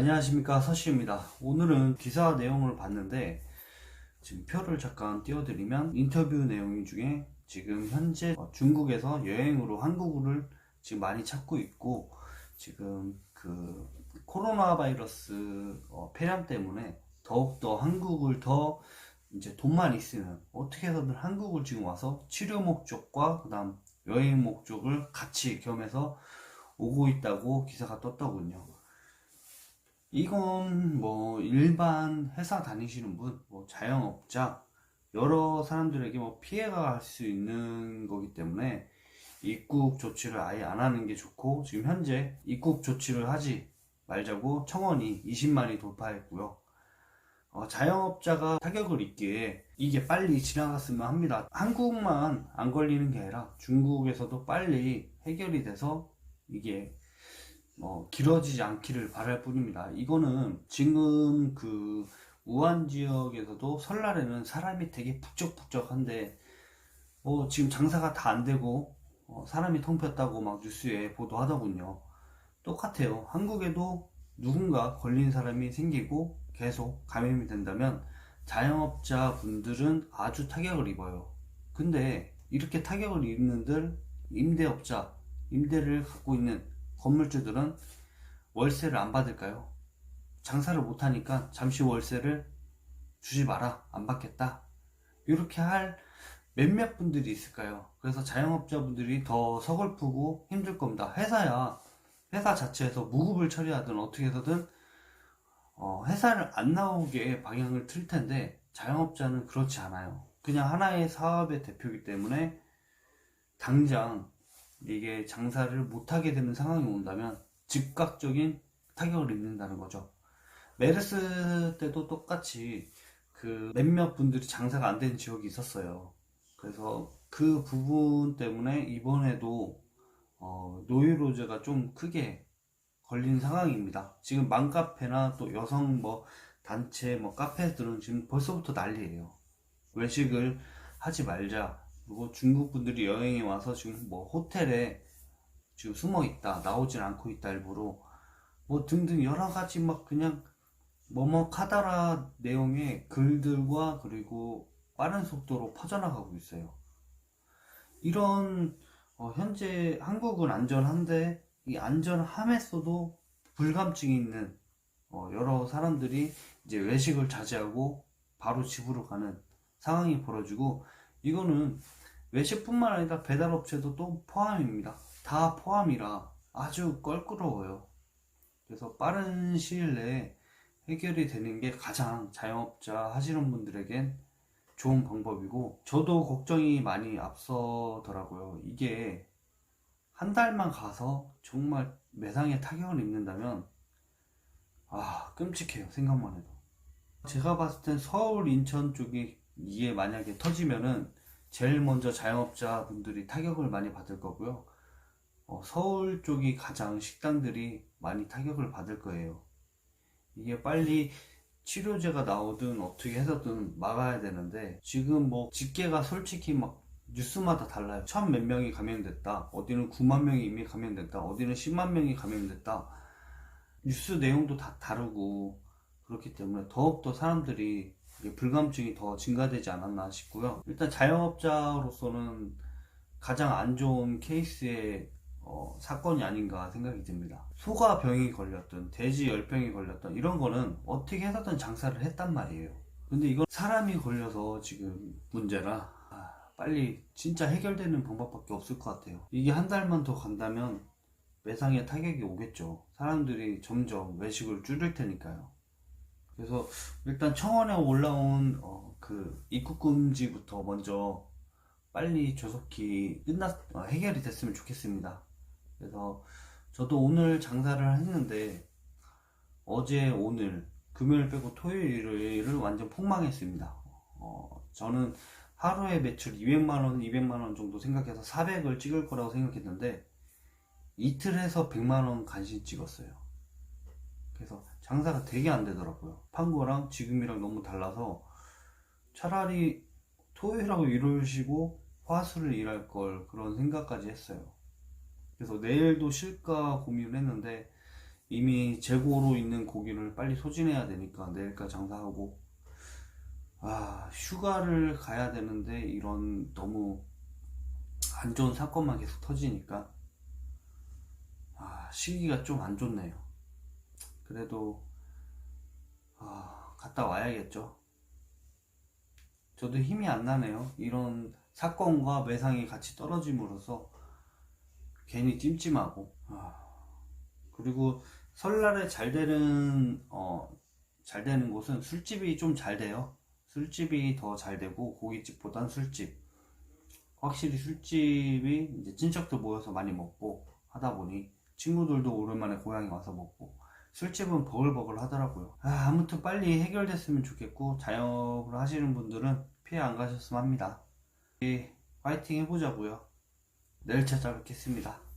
안녕하십니까 서씨입니다. 오늘은 기사 내용을 봤는데 지금 표를 잠깐 띄워드리면 인터뷰 내용 중에 지금 현재 어, 중국에서 여행으로 한국을 지금 많이 찾고 있고 지금 그 코로나 바이러스 어, 폐렴 때문에 더욱더 한국을 더 이제 돈만 있으면 어떻게 해서든 한국을 지금 와서 치료 목적과 그다음 여행 목적을 같이 겸해서 오고 있다고 기사가 떴더군요. 이건 뭐 일반 회사 다니시는 분, 뭐 자영업자 여러 사람들에게 뭐 피해가 갈 수 있는 거기 때문에 입국 조치를 아예 안 하는 게 좋고 지금 현재 입국 조치를 하지 말자고 청원이 20만이 돌파했고요. 어, 자영업자가 타격을 입기에 이게 빨리 지나갔으면 합니다. 한국만 안 걸리는 게 아니라 중국에서도 빨리 해결이 돼서 이게 어, 길어지지 않기를 바랄 뿐입니다. 이거는 지금 그 우한 지역에서도 설날에는 사람이 되게 북적북적한데 뭐 지금 장사가 다 안 되고 어, 사람이 통폈다고 막 뉴스에 보도하더군요. 똑같아요. 한국에도 누군가 걸린 사람이 생기고 계속 감염이 된다면 자영업자 분들은 아주 타격을 입어요. 근데 이렇게 타격을 입는들 임대업자, 임대를 갖고 있는 건물주들은 월세를 안 받을까요? 장사를 못하니까 잠시 월세를 주지 마라, 안 받겠다. 이렇게 할 몇몇 분들이 있을까요? 그래서 자영업자분들이 더 서글프고 힘들 겁니다. 회사야, 회사 자체에서 무급을 처리하든 어떻게 해서든 어, 회사를 안 나오게 방향을 틀 텐데 자영업자는 그렇지 않아요. 그냥 하나의 사업의 대표이기 때문에 당장 이게 장사를 못하게 되는 상황이 온다면 즉각적인 타격을 입는다는 거죠. 메르스 때도 똑같이 그 몇몇 분들이 장사가 안 되는 지역이 있었어요. 그래서 그 부분 때문에 이번에도 어, 노이로제가 좀 크게 걸린 상황입니다. 지금 맘카페나 또 여성 뭐 단체 뭐 카페들은 지금 벌써부터 난리예요. 외식을 하지 말자. 그리고 중국 분들이 여행에 와서 지금 뭐 호텔에 지금 숨어 있다, 나오질 않고 있다 일부러 뭐 등등 여러 가지 막 그냥 카다라 내용의 글들과 그리고 빠른 속도로 퍼져나가고 있어요. 이런 어, 현재 한국은 안전한데 이 안전함에서도 불감증이 있는 어, 여러 사람들이 이제 외식을 자제하고 바로 집으로 가는 상황이 벌어지고 이거는 외식뿐만 아니라 배달업체도 또 포함입니다. 다 포함이라 아주 껄끄러워요. 그래서 빠른 시일 내에 해결이 되는 게 가장 자영업자 하시는 분들에겐 좋은 방법이고 저도 걱정이 많이 앞서더라고요. 이게 한 달만 가서 정말 매상에 타격을 입는다면 아 끔찍해요 생각만 해도 제가 봤을 땐 서울 인천 쪽이 이게 만약에 터지면은 제일 먼저 자영업자 분들이 타격을 많이 받을 거고요 어, 서울 쪽이 가장 식당들이 많이 타격을 받을 거예요 이게 빨리 치료제가 나오든 어떻게 해서든 막아야 되는데 지금 뭐 집계가 솔직히 막 뉴스마다 달라요. 천 몇 명이 감염됐다. 어디는 9만 명이 이미 감염됐다. 어디는 10만 명이 감염됐다. 뉴스 내용도 다 다르고 그렇기 때문에 더욱더 사람들이 불감증이 더 증가되지 않았나 싶고요. 일단 자영업자로서는 가장 안 좋은 케이스의 어, 사건이 아닌가 생각이 듭니다. 소가 병이 걸렸든 돼지 열병이 걸렸든 이런 거는 어떻게 해서든 장사를 했단 말이에요. 근데 이건 사람이 걸려서 지금 문제라 아, 빨리 진짜 해결되는 방법밖에 없을 것 같아요. 이게 한 달만 더 간다면 매상에 타격이 오겠죠. 사람들이 점점 외식을 줄일 테니까요. 그래서 일단 청원에 올라온 어, 그 입국 금지부터 먼저 빨리 조속히 끝났 어, 해결이 됐으면 좋겠습니다. 그래서 저도 오늘 장사를 했는데 어제 오늘 금요일 빼고 토요일을 완전 폭망했습니다. 어, 저는 하루에 매출 200만원, 200만원 정도 생각해서 400을 찍을 거라고 생각했는데 이틀 해서 100만원 간신 찍었어요. 그래서 장사가 되게 안 되더라고요. 판 거랑 지금이랑 너무 달라서 차라리 토요일하고 일요일 쉬고 화수를 일할 걸 그런 생각까지 했어요. 그래서 내일도 쉴까 고민을 했는데 이미 재고로 있는 고기를 빨리 소진해야 되니까 내일까지 장사하고 아 휴가를 가야 되는데 이런 너무 안 좋은 사건만 계속 터지니까 아 시기가 좀 안 좋네요 그래도 아 갔다 와야겠죠 저도 힘이 안 나네요 이런 사건과 매상이 같이 떨어짐으로써 괜히 찜찜하고 아, 그리고 설날에 잘 되는 어, 잘 되는 곳은 술집이 좀 잘 돼요. 술집이 더 잘 되고 고깃집보단 술집. 확실히 술집이 이제 친척들 모여서 많이 먹고 하다 보니 친구들도 오랜만에 고향에 와서 먹고 술집은 버글버글 하더라고요. 아, 아무튼 빨리 해결됐으면 좋겠고 자영업을 하시는 분들은 피해 안 가셨으면 합니다. 예, 파이팅 해보자고요. 내일 찾아뵙겠습니다.